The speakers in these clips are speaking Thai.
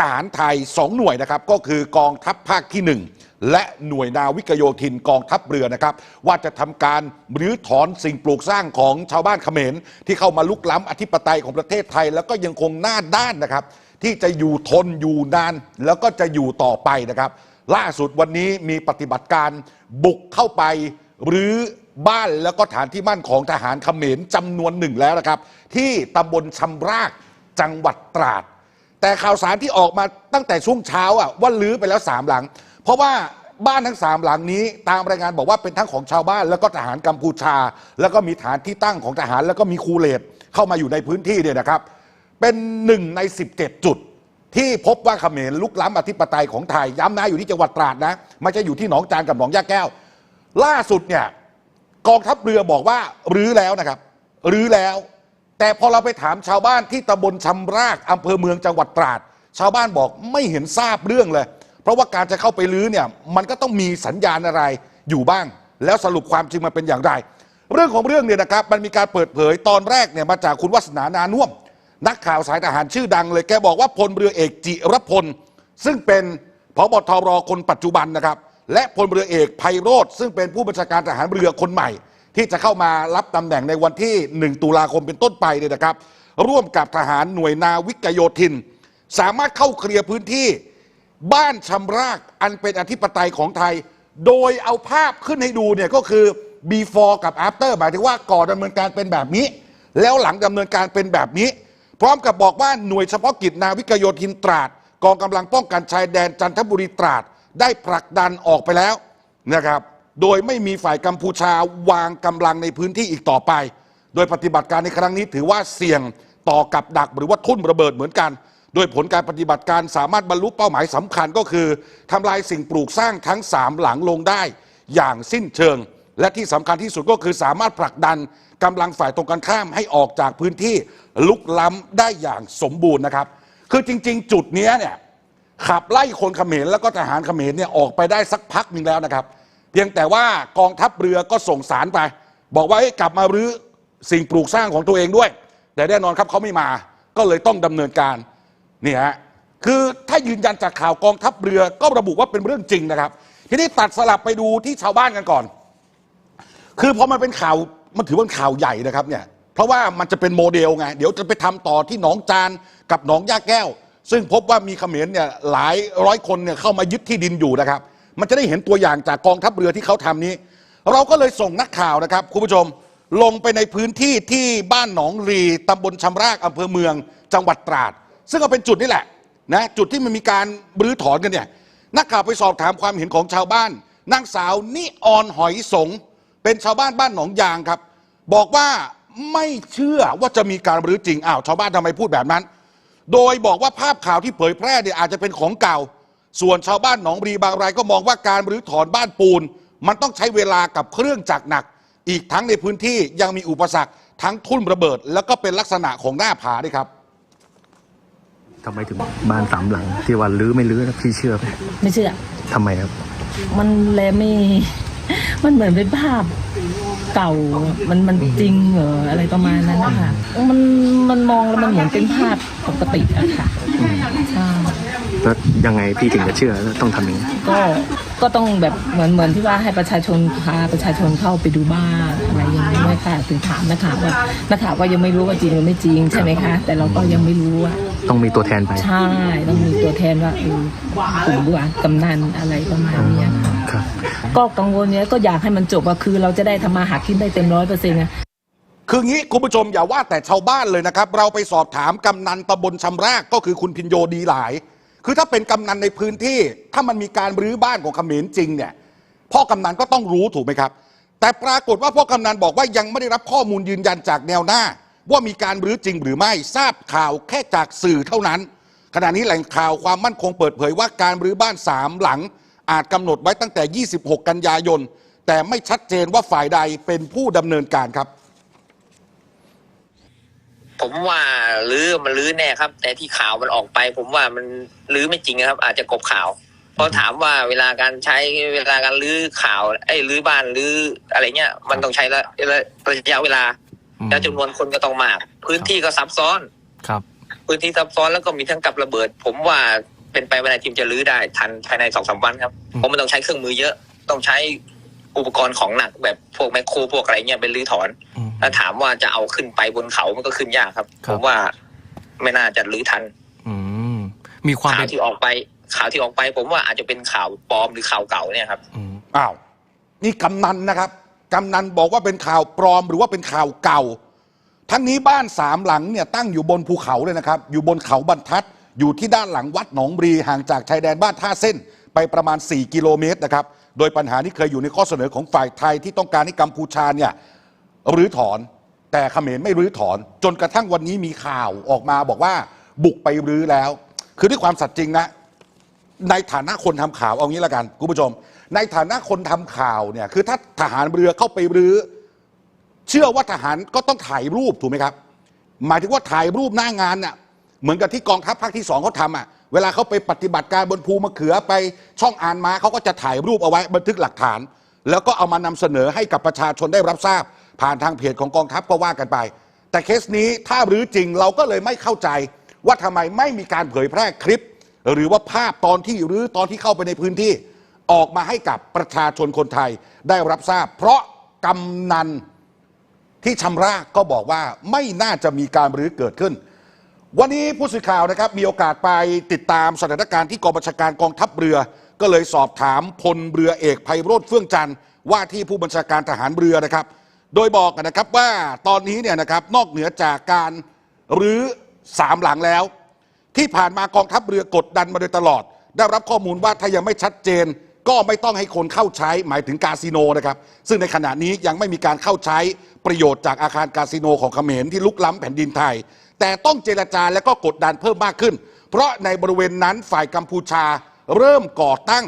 ทหารไทย 2 หน่วยนะครับก็คือกองทัพภาคที่ 1 และหน่วยนาวิกโยธินกองทัพเรือนะครับ ว่าจะทำการรื้อถอนสิ่งปลูกสร้างของชาวบ้านเขมร ที่เข้ามาลุกล้ำอธิปไตยของประเทศไทย แล้วก็ยังคงหน้าด้านนะครับ ที่จะอยู่ทนอยู่นาน แล้วก็จะอยู่ต่อไปนะครับ ล่าสุดวันนี้มีปฏิบัติการบุกเข้าไปรื้อบ้านแล้วก็ฐานที่มั่นของทหารเขมรจำนวนหนึ่งแล้วนะครับ ที่ตำบลชำรากจังหวัดตราด แต่ข่าวสารที่ออกมาตั้งแต่ช่วงเช้าอะว่าลื้อไปแล้วสามหลัง เพราะว่าบ้านทั้งสามหลังนี้ ตามรายงานบอกว่าเป็นทั้งของชาวบ้าน แล้วก็ทหารกัมพูชา แล้วก็มีฐานที่ตั้งของทหาร แล้วก็มีคูเลตเข้ามาอยู่ในพื้นที่เนี่ยนะครับ เป็นหนึ่งใน 17 จุด ที่พบว่าเขมรลุกล้ำอธิปไตยของไทยย้ำนะอยู่ที่จังหวัดตราดนะไม่ใช่อยู่ที่หนองจานกับหนองยาแก้ว ล่าสุดเนี่ยกองทัพเรือบอกว่ารื้อแล้วนะครับรื้อแล้ว แต่พอเราไปถามชาวบ้านที่ตำบลชำรากอำเภอเมืองจังหวัดตราด ชาวบ้านบอกไม่เห็นทราบเรื่องเลย เพราะว่าการจะเข้าไปรื้อเนี่ยมันก็ต้องมีสัญญาณอะไรอยู่บ้าง แล้วสรุปความจริงมันเป็นอย่างไร เรื่องของเรื่องเนี่ยนะครับมันมีการเปิดเผยตอนแรกเนี่ยมาจากคุณวัฒนานานุ่วม นักข่าวสายทหารชื่อดังเลยแกบอกว่าพลเรือเอกจิรพล ซึ่งเป็นพบทรคนปัจจุบันนะครับและพลเรือเอกไพโรธซึ่งเป็นผู้บัญชาการทหารเรือคนใหม่ ที่จะเข้ามารับตำแหน่งในวันที่ 1 ตุลาคมเป็นต้นไปเนี่ยนะครับ ร่วมกับทหารหน่วยนาวิกโยธิน สามารถเข้าเคลียร์พื้นที่บ้านชำรากอันเป็นอธิปไตยของไทย โดยเอาภาพขึ้นให้ดูเนี่ยก็คือ before กับ after หมายถึงว่าก่อนดำเนินการเป็นแบบนี้ แล้วหลังดำเนินการเป็นแบบนี้ พร้อมกับบอกว่าหน่วยเฉพาะกิจนาวิกโยธินตราด กองกำลังป้องกันชายแดนจันทบุรีตราด ได้ผลักดันออกไปแล้วนะครับ โดยไม่มีฝ่ายกัมพูชาวางกำลังในพื้นที่อีกต่อไป โดยปฏิบัติการในครั้งนี้ถือว่าเสี่ยงต่อกับดักหรือว่าทุ่นระเบิดเหมือนกัน โดยผลการปฏิบัติการสามารถบรรลุเป้าหมายสำคัญก็คือทำลายสิ่งปลูกสร้างทั้งสามหลังลงได้ อย่างสิ้นเชิง และที่สำคัญที่สุดก็คือสามารถผลักดันกำลังฝ่ายตรงกันข้ามให้ออกจากพื้นที่ลุกล้ำได้อย่างสมบูรณ์นะครับ คือจริง ๆ จุดเนี้ยเนี่ย ขับไล่คนเขมรแล้วก็ทหารเขมรเนี่ยออกไปได้สักพักหนึ่งแล้วนะครับ พียงแต่ว่ากองทัพเรือก็ส่งสารไป บอกว่าให้กลับมารื้อสิ่งปลูกสร้างของตัวเองด้วย แต่แน่นอนครับเขาไม่มาก็เลยต้องดำเนินการนี่ฮะคือถ้ายืนยันจากข่าวกองทัพเรือก็ระบุว่าเป็นเรื่องจริงนะครับ ทีนี้ตัดสลับไปดูที่ชาวบ้านกันก่อน คือพอมันเป็นข่าวมันถือว่าเป็นข่าวใหญ่นะครับเนี่ยเพราะว่ามันจะเป็นโมเดลไงเดี๋ยวจะไปทำต่อที่หนองจานกับหนองย่าแก้ว ซึ่งพบว่ามีเขมรเนี่ยหลายร้อยคนเนี่ยเข้ามายึดที่ดินอยู่นะครับ มันจะได้เห็นตัวอย่างจากกองทัพเรือที่เขาทำนี้ เราก็เลยส่งนักข่าวนะครับคุณผู้ชมลงไปในพื้นที่ที่บ้านหนองรีตำบลชำรากอำเภอเมืองจังหวัดตราด ซึ่งก็เป็นจุดนี่แหละนะจุดที่มันมีการรื้อถอนกันเนี่ยนักข่าวไปสอบถามความเห็นของชาวบ้านนางสาวนิออนหอยสง เป็นชาวบ้านบ้านหนองยางครับ บอกว่าไม่เชื่อว่าจะมีการรื้อจริงอ้าวชาวบ้านทำไมพูดแบบนั้น โดยบอกว่าภาพข่าวที่เผยแพร่เนี่ยอาจจะเป็นของเก่า ส่วนชาวบ้านหนองรีบางรายก็มองว่าการรื้อถอนบ้านปูน มันต้องใช้เวลากับเครื่องจักรหนัก อีกทั้งในพื้นที่ยังมีอุปสรรคทั้งทุ่นระเบิด แล้วก็เป็นลักษณะของหน้าผาด้วยครับทำไมถึงบ้านสามหลัง ที่ว่าลื้อไม่ลื้อนะพี่เชื่อไหมไม่เชื่อทำไมครับ มันแลไม่ มันเหมือนเป็นภาพเก่า มันมันจริงเหรออะไรประมาณนั้นนะคะมันมันมองแล้วมันเหมือนเป็นภาพปกติอะค่ะใช่ แล้วยังไงพี่ถึงจะเชื่อแล้วต้องทำยังไงก็ก็ต้องแบบเหมือนเหมือนที่ว่าให้ประชาชนพาประชาชนเข้าไปดูบ้านอะไรอย่างนี้ยค่ะถึงถามนักข่าวว่านักข่าวก็ยังไม่รู้ว่าจริงหรือไม่จริงใช่ไหมคะแต่เราก็ยังไม่รู้อะต้องมีตัวแทนไปใช่ต้องมีตัวแทนว่าเออกลุ่มว่ากำนันอะไรประมาณเนี้ยค่ะครับก็กังวลเนี้ยก็อยากให้มันจบอะคือเราจะได้ทำมาหากินได้เต็มร้อยเปอร์เซ็นต์คืองี้คุณผู้ชมอย่าว่าแต่ชาวบ้านเลยนะครับ เราไปสอบถามกำนันตำบลชำรากก็คือคุณพินโยดีหลาย คือถ้าเป็นกำนันในพื้นที่ ถ้ามันมีการรื้อบ้านของเขมรจริงเนี่ยพ่อกำนันก็ต้องรู้ถูกไหมครับ แต่ปรากฏว่าพ่อกำนันบอกว่ายังไม่ได้รับข้อมูลยืนยันจากแนวหน้า ว่ามีการรื้อจริงหรือไม่ทราบข่าวแค่จากสื่อเท่านั้น ขณะนี้แหล่งข่าวความมั่นคงเปิดเผยว่าการรื้อบ้านสามหลัง อาจกำหนดไว้ตั้งแต่ 26 กันยายน แต่ไม่ชัดเจนว่าฝ่ายใดเป็นผู้ดำเนินการครับ ผมว่าลื้อมันลื้อแน่ครับ แต่ที่ข่าวมันออกไป ผมว่ามันลื้อไม่จริงนะครับ อาจจะกบข่าวเพราะถามว่าเวลาการใช้เวลาการลื้อข่าวไอ้ยลื้อบ้านลื้ออะไรเงี้ย มันต้องใช้ระระระยะเวลาอืมแล้วจำนวนคนก็ต้องมาก พื้นที่ก็ซับซ้อนครับ พื้นที่ซับซ้อนแล้วก็มีทั้งกับระเบิด ผมว่าเป็นไปไม่ได้ทีมจะรื้อได้ ทันภายในสองสามวันครับเพราะมันต้องใช้เครื่องมือเยอะต้องใช้ อุปกรณ์ของหนักแบบพวกแมคโครพวกอะไรเงี้ยเป็นรื้อถอนอืมถ้าถามว่าจะเอาขึ้นไปบนเขามันก็ขึ้นยากครับ ครับผมว่าไม่น่าจะรื้อทันอืมมีความข่าเป็วนที่ออกไปข่าวที่ออกไป ผมว่าอาจจะเป็นข่าวปลอมหรือข่าวเก่าเนี่ยครับ อืมอ้าว นี่กำนันนะครับ กำนันบอกว่าเป็นข่าวปลอมหรือว่าเป็นข่าวเก่า ทั้งนี้บ้านสามหลังเนี่ยตั้งอยู่บนภูเขาเลยนะครับ อยู่บนเขาบรรทัด อยู่ที่ด้านหลังวัดหนองบรีห่างจากชายแดนบ้านท่าเส้น ไปประมาณ 4 กิโลเมตรนะครับ โดยปัญหานี้เคยอยู่ในข้อเสนอของฝ่ายไทยที่ต้องการให้กัมพูชาเนี่ยรื้อถอน แต่เขมรไม่รื้อถอน จนกระทั่งวันนี้มีข่าวออกมาบอกว่าบุกไปรื้อแล้ว คือด้วยความสัตย์จริงนะ ในฐานะคนทำข่าวเอางี้ละกันคุณผู้ชม ในฐานะคนทำข่าวเนี่ยคือถ้าทหารเรือเข้าไปรื้อ เชื่อว่าทหารก็ต้องถ่ายรูปถูกไหมครับ หมายถึงว่าถ่ายรูปหน้างานน่ะเหมือนกับที่กองทัพภาคที่สองเขาทำอะ เวลาเขาไปปฏิบัติการบนภูมะเขือไปช่องอ่านม้าเขาก็จะถ่ายรูปเอาไว้บันทึกหลักฐาน แล้วก็เอามานำเสนอให้กับประชาชนได้รับทราบ ผ่านทางเพจของกองทัพก็ว่ากันไป แต่เคสนี้ถ้ารื้อจริงเราก็เลยไม่เข้าใจ ว่าทำไมไม่มีการเผยแพร่คลิป หรือว่าภาพตอนที่รื้อตอนที่เข้าไปในพื้นที่ ออกมาให้กับประชาชนคนไทยได้รับทราบ เพราะกำนันที่ชำระก็บอกว่าไม่น่าจะมีการรื้อเกิดขึ้น วันนี้ผู้สื่อข่าวนะครับมีโอกาสไปติดตามสถานการณ์ที่กองบัญชาการกองทัพเรือ ก็เลยสอบถามพลเรือเอกไพโรธเฟื่องจันทร์ว่าที่ผู้บัญชาการทหารเรือนะครับ โดยบอกนะครับว่าตอนนี้เนี่ยนะครับนอกเหนือจากการรื้อสามหลังแล้ว ที่ผ่านมากองทัพเรือกดดันมาโดยตลอด ได้รับข้อมูลว่าถ้ายังไม่ชัดเจน ก็ไม่ต้องให้คนเข้าใช้หมายถึงคาสิโนนะครับซึ่งในขณะนี้ยังไม่มีการเข้าใช้ประโยชน์จากอาคารคาสิโนของเขมรที่ลุกล้ำแผ่นดินไทย แต่ต้องเจรจาและก็กดดันเพิ่มมากขึ้น เพราะในบริเวณนั้นฝ่ายกัมพูชาเริ่มก่อตั้ง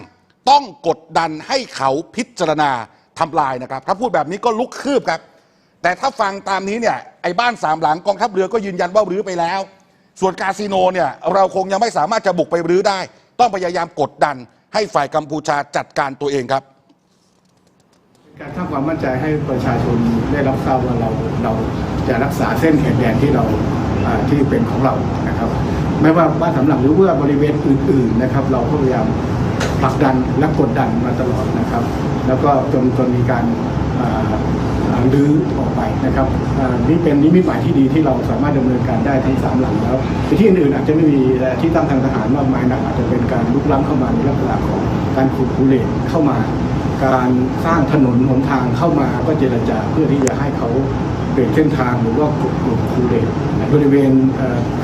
ต้องกดดันให้เขาพิจารณาทำลายนะครับ ถ้าพูดแบบนี้ก็ลุกคืบครับ แต่ถ้าฟังตามนี้เนี่ยไอ้บ้านสามหลังกองทัพเรือก็ยืนยันว่ารื้อไปแล้ว ส่วนคาสิโนเนี่ยเราคงยังไม่สามารถจะบุกไปรื้อได้ ต้องพยายามกดดัน ให้ฝ่ายกัมพูชาจัดการตัวเองครับการสร้างความมั่นใจให้ประชาชนได้รับทราบว่าเราเราจะรักษาเส้นแขนแดนที่เราอ่า ที่เป็นของเรานะครับไม่ว่าบ้านสำหรับหรือว่าบริเวณอื่นๆนะครับ เราก็พยายามผลักดันและกดดันมาตลอดนะครับ แล้วก็จนจนมีการรื้อออกไปนะครับนี่เป็นนิมิตหมายที่ดีที่เราสามารถดำเนินการได้ทั้งสามหลังแล้วที่อื่นๆอาจจะไม่มีแต่ที่ตั้งทางทหารมากมายนะอาจจะเป็นการลุกล้ำเข้ามาในลักษณะของการขุดคูเลนเข้ามา การสร้างถนนหนทางเข้ามาก็เจรจาเพื่อที่จะให้เขา ลี่ยนเส้นทางหรือว่ากดกดคูเลนบริเวณ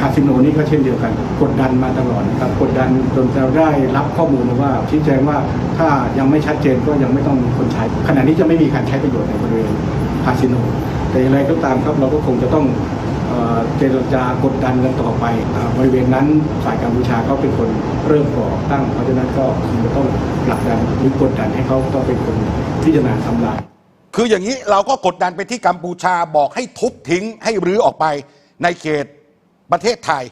คาสิโนนี่ก็เช่นเดียวกัน กดดันมาตลอดนะครับกดดันจนเราได้รับข้อมูลว่าชี้แจงว่าถ้ายังไม่ชัดเจนก็ยังไม่ต้องมีคนใช้ ขณะนี้จะไม่มีการใช้ประโยชน์ในบริเวณคาสิโน แต่อย่างไรก็ตามครับเราก็คงจะต้องเจรจากดดันกันต่อไปบริเวณนั้นฝ่ายกัมพูชาเขาเป็นคนเริ่มก่อตั้ง เพราะฉะนั้นก็คงจะต้องผลักดันหรือกดดันให้เขาต้องเป็นคนพิจารณาทำลาย คืออย่างนี้เราก็กดดันไปที่กัมพูชาบอกให้ทุบทิ้งให้รื้อออกไปในเขตประเทศไทย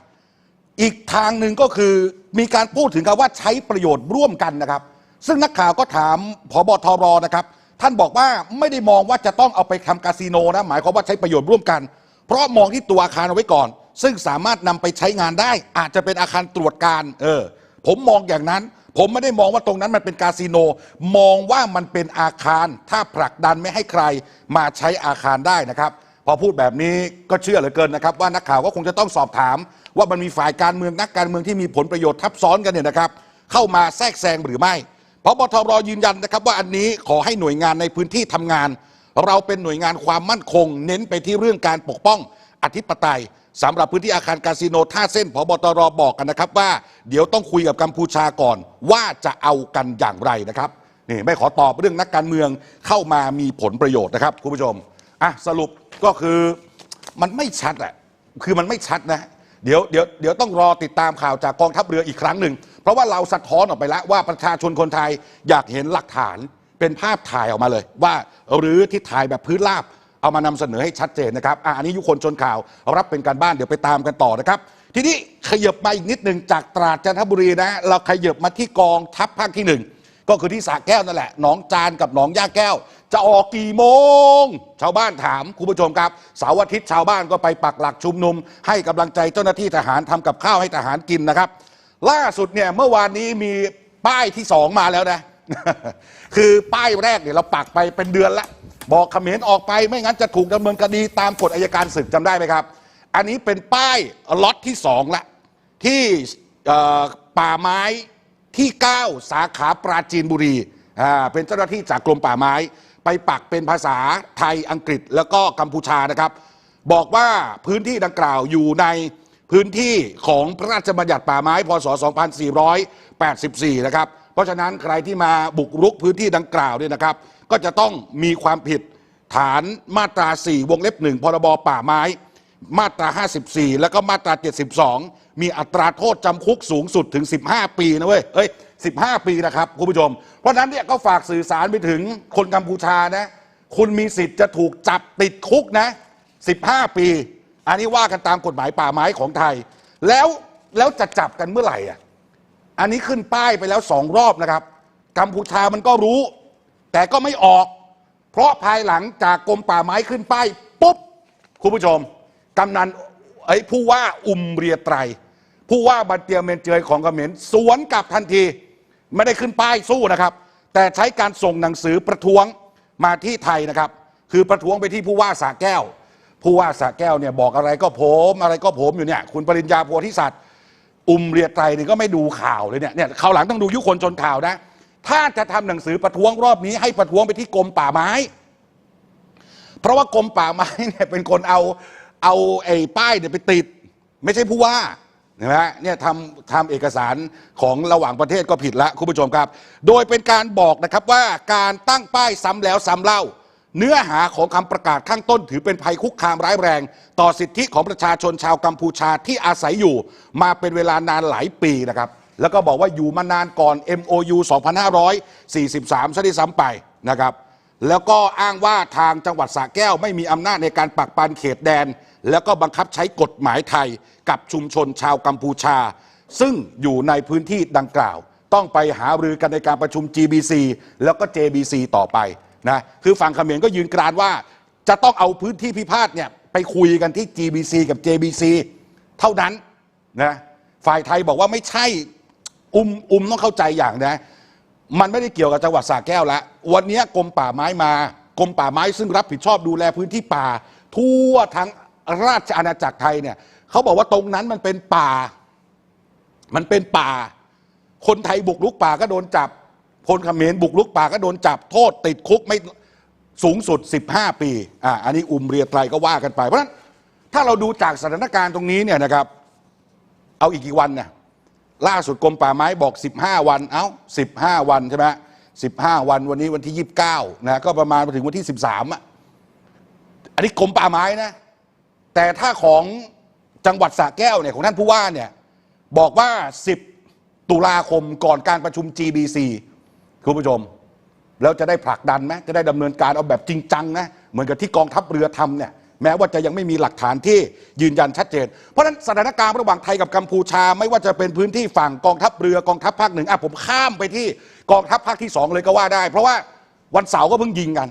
อีกทางหนึ่งก็คือมีการพูดถึงกันว่าใช้ประโยชน์ร่วมกันนะครับ ซึ่งนักข่าวก็ถามพบทรนะครับ ท่านบอกว่าไม่ได้มองว่าจะต้องเอาไปทำคาสิโนนะหมายความว่าใช้ประโยชน์ร่วมกัน เพราะมองที่ตัวอาคารเอาไว้ก่อน ซึ่งสามารถนำไปใช้งานได้ อาจจะเป็นอาคารตรวจการ เออ ผมมองอย่างนั้น ผมไม่ได้มองว่าตรงนั้นมันเป็นคาสิโน มองว่ามันเป็นอาคาร ถ้าผลักดันไม่ให้ใครมาใช้อาคารได้นะครับ พอพูดแบบนี้ก็เชื่อเหลือเกินนะครับ ว่านักข่าวก็คงจะต้องสอบถาม ว่ามันมีฝ่ายการเมืองนักการเมืองที่มีผลประโยชน์ทับซ้อนกันเนี่ยนะครับ เข้ามาแทรกแซงหรือไม่พบทรยืนยันนะครับ ว่าอันนี้ขอให้หน่วยงานในพื้นที่ทำงาน เราเป็นหน่วยงานความมั่นคง เน้นไปที่เรื่องการปกป้องอธิปไตย สำหรับพื้นที่อาคารคาสิโนท่าเส้นพบตรบอกกันนะครับว่า เดี๋ยวต้องคุยกับกัมพูชาก่อน ว่าจะเอากันอย่างไรนะครับนี่ไม่ขอตอบเรื่องนักการเมืองเข้ามามีผลประโยชน์นะครับคุณผู้ชมอะสรุปก็คือมันไม่ชัดอะคือมันไม่ชัดนะเดี๋ยวเดี๋ยวเดี๋ยวต้องรอติดตามข่าวจากกองทัพเรืออีกครั้งหนึ่ง เพราะว่าเราสะท้อนออกไปแล้วว่าประชาชนคนไทยอยากเห็นหลักฐานเป็นภาพถ่ายออกมาเลย ว่าหรือที่ถ่ายแบบพื้นราบ เอามานำเสนอให้ชัดเจนนะครับอะอันนี้ยุคนชนข่าวรับเป็นการบ้านเดี๋ยวไปตามกันต่อนะครับ ทีนี้ขยับมาอีกนิดหนึ่งจากตราดจันทบุรีนะเราขยับมาที่กองทัพภาคที่หนึ่งก็คือที่สระแก้วนั่นแหละหนองจานกับหนองย่าแก้ว จะออกกี่โมง ชาวบ้านถามคุณผู้ชมครับเสาร์อาทิตย์ชาวบ้านก็ไปปักหลักชุมนุม ให้กำลังใจเจ้าหน้าที่ทหารทำกับข้าวให้ทหารกินนะครับ ล่าสุดเนี่ยเมื่อวานนี้มีป้ายที่สองมาแล้วนะคือป้ายแรกเนี่ยเราปักไปเป็นเดือนละ บอกเขมรออกไปไม่งั้นจะถูกดำเนินคดีตามกฎอายการศึกจำได้ไหมครับ อันนี้เป็นป้ายล็อตที่สองละที่ป่าไม้ที่ 9 สาขาปราจีนบุรีอ่าเป็นเจ้าหน้าที่จากกรมป่าไม้ ไปปักเป็นภาษาไทยอังกฤษแล้วก็กัมพูชานะครับ บอกว่าพื้นที่ดังกล่าวอยู่ในพื้นที่ของพระราชบัญญัติป่าไม้พศ 2484 นะครับ เพราะฉะนั้นใครที่มาบุกรุกพื้นที่ดังกล่าวเนี่ยนะครับ ก็จะต้องมีความผิดฐานมาตรา 4 วงเล็บ 1 พรบป่าไม้ มาตรา 54 แล้วก็มาตรา 72 มีอัตราโทษจำคุกสูงสุดถึง 15 ปีนะเว้ยเอ้ย 15 ปีนะครับคุณผู้ชม เพราะฉะนั้นเนี่ยก็ฝากสื่อสารไปถึงคนกัมพูชานะ คุณมีสิทธิ์จะถูกจับติดคุกนะ 15 ปี อันนี้ว่ากันตามกฎหมายป่าไม้ของไทย แล้วแล้วจะจับกันเมื่อไหร่อะ อันนี้ขึ้นป้ายไปแล้วสองรอบนะครับ กัมพูชามันก็รู้ แต่ก็ไม่ออก เพราะภายหลังจากกรมป่าไม้ขึ้นป้ายปุ๊บคุณผู้ชมกำนันไอ้ผู้ว่าอุมเรียไตร ผู้ว่าบันเตียเมนเจยของกเขมรสวนกลับทันที ไม่ได้ขึ้นป้ายสู้นะครับ แต่ใช้การส่งหนังสือประท้วงมาที่ไทยนะครับ คือประท้วงไปที่ผู้ว่าสาแก้ว ผู้ว่าสาแก้วเนี่ยบอกอะไรก็ผมอะไรก็ผมอยู่เนี่ยคุณปริญญาโพธิสัตว์ อุมเรียไตรนี่ก็ไม่ดูข่าวเลยเนี่ยเนี่ยข่าวหลังต้องดูยุคนชนข่าวนะ ถ้าจะทำหนังสือประท้วงรอบนี้ให้ประท้วงไปที่กรมป่าไม้ เพราะว่ากรมป่าไม้เนี่ยเป็นคนเอาเอาไอ้ป้ายเนี่ยไปติด ไม่ใช่ผู้ว่าเห็นไหมฮะเนี่ยทำทำเอกสารของระหว่างประเทศก็ผิดละคุณผู้ชมครับ โดยเป็นการบอกนะครับว่าการตั้งป้ายซ้ำแล้วซ้ำเล่า เนื้อหาของคำประกาศข้างต้น ถือเป็นภัยคุกคามร้ายแรง ต่อสิทธิของประชาชนชาวกัมพูชาที่อาศัยอยู่ มาเป็นเวลานานหลายปีนะครับ แล้วก็บอกว่าอยู่มานานก่อน MOU 2543ซะด้วยซ้ำไปนะครับ แล้วก็อ้างว่าทางจังหวัดสระแก้วไม่มีอำนาจในการปักปันเขตแดน แล้วก็บังคับใช้กฎหมายไทยกับชุมชนชาวกัมพูชา ซึ่งอยู่ในพื้นที่ดังกล่าว ต้องไปหารือกันในการประชุม GBC แล้วก็ JBC ต่อไปนะคือฝั่งเขมรก็ยืนกรานว่า จะต้องเอาพื้นที่พิพาทเนี่ยไปคุยกันที่ GBC กับ JBC เท่านั้นนะฝ่ายไทยบอกว่าไม่ใช่ อุ้มอุ้มต้องเข้าใจอย่างนะ มันไม่ได้เกี่ยวกับจังหวัดสระแก้วล้ววันนี้กรมป่าไม้มากรมป่าไม้ซึ่งรับผิดชอบดูแลพื้นที่ป่า ทั่วทั้งราชอาณาจักรไทยเนี่ยเขาบอกว่าตรงนั้นมันเป็นป่า มันเป็นป่า คนไทยบุกลุกป่าก็โดนจับ คนเขมรบุกลุกป่าก็โดนจับ โทษติดคุกไม่สูงสุด 15 ปีอ่าอันนี้อุมเรียไตรก็ว่ากันไปเพราะฉะนั้นถ้าเราดูจากสถานการณ์ตรงนี้เนี่ยนะครับ เอาอีกกี่วันเนี่ย ล่าสุดกรมป่าไม้บอก 15 วัน เอ้า 15 วันใช่ไหม15วันวันนี้วันที่ 29นะก็ประมาณมาถึงวันที่ 13อะอันนี้กรมป่าไม้นะ แต่ถ้าของจังหวัดสระแก้วเนี่ยของท่านผู้ว่าเนี่ยบอกว่า 10 ตุลาคมก่อนการประชุม GBC คุณผู้ชม แล้วจะได้ผลักดันไหมจะได้ดำเนินการเอาแบบจริงจังนะเหมือนกับที่กองทัพเรือทำเนี่ย แม้ว่าจะยังไม่มีหลักฐานที่ยืนยันชัดเจน เพราะฉะนั้นสถานการณ์ระหว่างไทยกับกัมพูชา ไม่ว่าจะเป็นพื้นที่ฝั่งกองทัพเรือกองทัพภาคหนึ่งอะผมข้ามไปที่กองทัพภาคที่สองเลยก็ว่าได้ เพราะว่าวันเสาร์ก็เพิ่งยิงกัน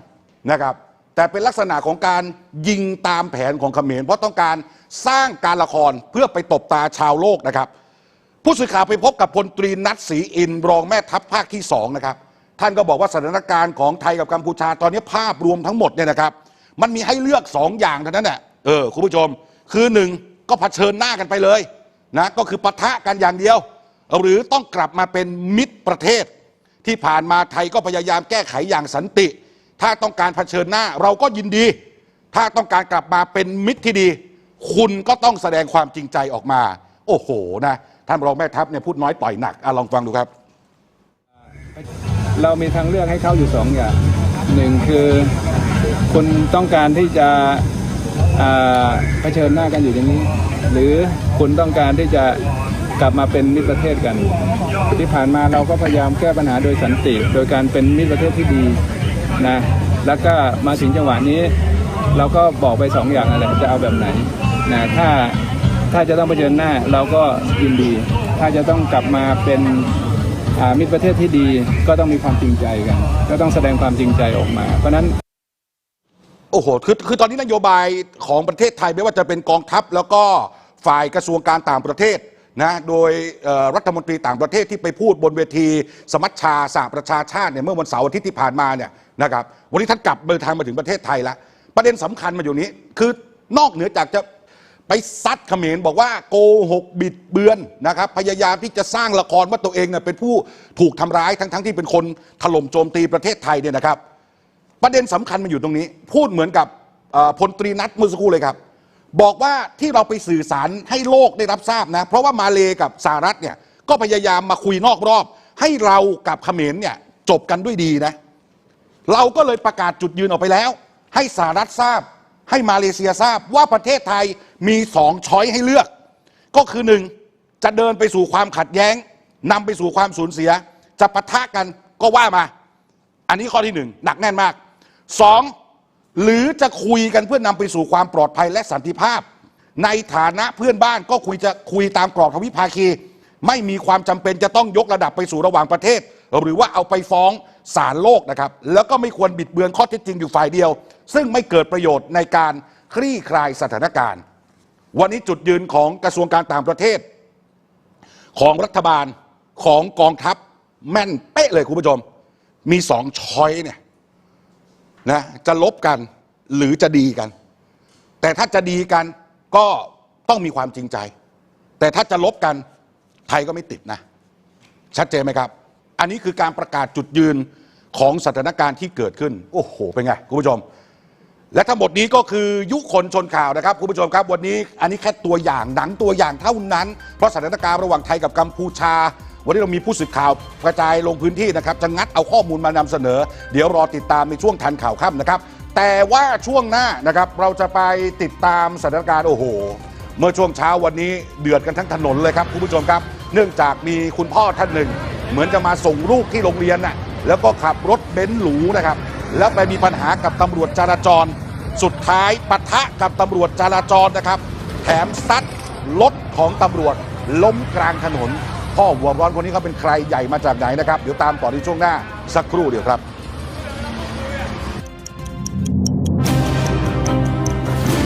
นะครับแต่เป็นลักษณะของการยิงตามแผนของเขมรเพราะต้องการสร้างการละครเพื่อไปตบตาชาวโลกนะครับ ผู้สื่อข่าวไปพบกับพลตรีนัทศรีอินทร์รองแม่ทัพภาคที่สองนะครับท่านก็บอกว่าสถานการณ์ของไทยกับกัมพูชาตอนนี้ภาพรวมทั้งหมดเนี่ยนะครับ มันมีให้เลือกสองอย่างเท่านั้นแหละเออคุณผู้ชม คือหนึ่งก็เผชิญหน้ากันไปเลยนะก็คือปะทะกันอย่างเดียว หรือต้องกลับมาเป็นมิตรประเทศ ที่ผ่านมาไทยก็พยายามแก้ไขอย่างสันติ ถ้าต้องการเผชิญหน้าเราก็ยินดี ถ้าต้องการกลับมาเป็นมิตรที่ดี คุณก็ต้องแสดงความจริงใจออกมา โอ้โหนะท่านรองแม่ทัพเนี่ยพูดน้อยต่อยหนักอลองฟังดูครับ เรามีทางเลือกให้เขาอยู่สองอย่างหนึ่งคือ คุณต้องการที่จะเผชิญหน้ากันอยู่อย่างนี้ หรือคุณต้องการที่จะกลับมาเป็นมิตรประเทศกัน ที่ผ่านมาเราก็พยายามแก้ปัญหาโดยสันติ โดยการเป็นมิตรประเทศที่ดีนะแล้วก็มาถึงจังหวะนี้ เราก็บอกไปสองอย่างนั่นแหละจะเอาแบบไหนนะถ้าถ้าจะต้องเผชิญหน้าเราก็ยินดี ถ้าจะต้องกลับมาเป็นมิตรประเทศที่ดีก็ต้องมีความจริงใจกัน ก็ต้องแสดงความจริงใจออกมา เพราะนั้น โอ้โหคือคือตอนนี้นโยบายของประเทศไทยไม่ว่าจะเป็นกองทัพ แล้วก็ฝ่ายกระทรวงการต่างประเทศนะโดยรัฐมนตรีต่างประเทศที่ไปพูดบนเวที สมัชชาสหประชาชาติเนี่ยเมื่อวันเสาร์อาทิตย์ที่ผ่านมาเนี่ยนะครับวันนี้ท่านกลับเดินทางมาถึงประเทศไทยแล้ว ประเด็นสำคัญมาอยู่นี้ คือนอกเหนือจากจะไปซัดเขมรบอกว่าโกหกบิดเบือนนะครับพยายามที่จะสร้างละครว่าตัวเองเนี่ยเป็นผู้ถูกทำร้ายทั้งๆที่เป็นคนถล่มโจมตีประเทศไทยเนี่ยนะครับ ประเด็นสำคัญมันอยู่ตรงนี้ พูดเหมือนกับพลตรีนัทเมื่อสักครู่เลยครับ บอกว่าที่เราไปสื่อสารให้โลกได้รับทราบนะ เพราะว่ามาเลกับสหรัฐเนี่ยก็พยายามมาคุยนอกรอบ ให้เรากับเขมรเนี่ยจบกันด้วยดีนะ เราก็เลยประกาศจุดยืนออกไปแล้ว ให้สหรัฐทราบ ให้มาเลเซียทราบว่าประเทศไทยมีสองช้อยให้เลือก ก็คือหนึ่งจะเดินไปสู่ความขัดแย้งนำไปสู่ความสูญเสีย จะปะทะกันก็ว่ามา อันนี้ข้อที่หนึ่งหนักแน่นมาก สองหรือจะคุยกันเพื่อนำไปสู่ความปลอดภัยและสันติภาพ ในฐานะเพื่อนบ้านก็คุยจะคุยตามกรอบทวิภาคี ไม่มีความจำเป็นจะต้องยกระดับไปสู่ระหว่างประเทศ หรือว่าเอาไปฟ้องศาลโลกนะครับ แล้วก็ไม่ควรบิดเบือนข้อเท็จจริงอยู่ฝ่ายเดียว ซึ่งไม่เกิดประโยชน์ในการคลี่คลายสถานการณ์ วันนี้จุดยืนของกระทรวงการต่างประเทศ ของรัฐบาลของกองทัพแม่นเป๊ะเลยคุณผู้ชม มีสองช้อยเนี่ย นะจะลบกันหรือจะดีกัน แต่ถ้าจะดีกันก็ต้องมีความจริงใจ แต่ถ้าจะลบกันไทยก็ไม่ติดนะ ชัดเจนไหมครับ อันนี้คือการประกาศจุดยืนของสถานการณ์ที่เกิดขึ้น โอ้โห เป็นไงคุณผู้ชม และทั้งหมดนี้ก็คือยุคนชนข่าวนะครับคุณผู้ชมครับ วันนี้อันนี้แค่ตัวอย่างหนังตัวอย่างเท่านั้น เพราะสถานการณ์ระหว่างไทยกับกัมพูชา วันนี้เรามีผู้สื่อข่าวกระจายลงพื้นที่นะครับจะงัดเอาข้อมูลมานำเสนอ เดี๋ยวรอติดตามในช่วงทันข่าวค่ำนะครับ แต่ว่าช่วงหน้านะครับเราจะไปติดตามสถานการณ์โอ้โห เมื่อช่วงเช้าวันนี้เดือดกันทั้งถนนเลยครับคุณผู้ชมครับ เนื่องจากมีคุณพ่อท่านหนึ่ง เหมือนจะมาส่งลูกที่โรงเรียนน่ะแล้วก็ขับรถเบนซ์หรูนะครับ แล้วไปมีปัญหากับตำรวจจราจร สุดท้ายปะทะกับตำรวจจราจรนะครับ แถมซัดรถของตำรวจล้มกลางถนน พ่อหัวร้อนคนนี้เขาเป็นใครใหญ่มาจากไหนนะครับ เดี๋ยวตามต่อในช่วงหน้าสักครู่เดียวครับ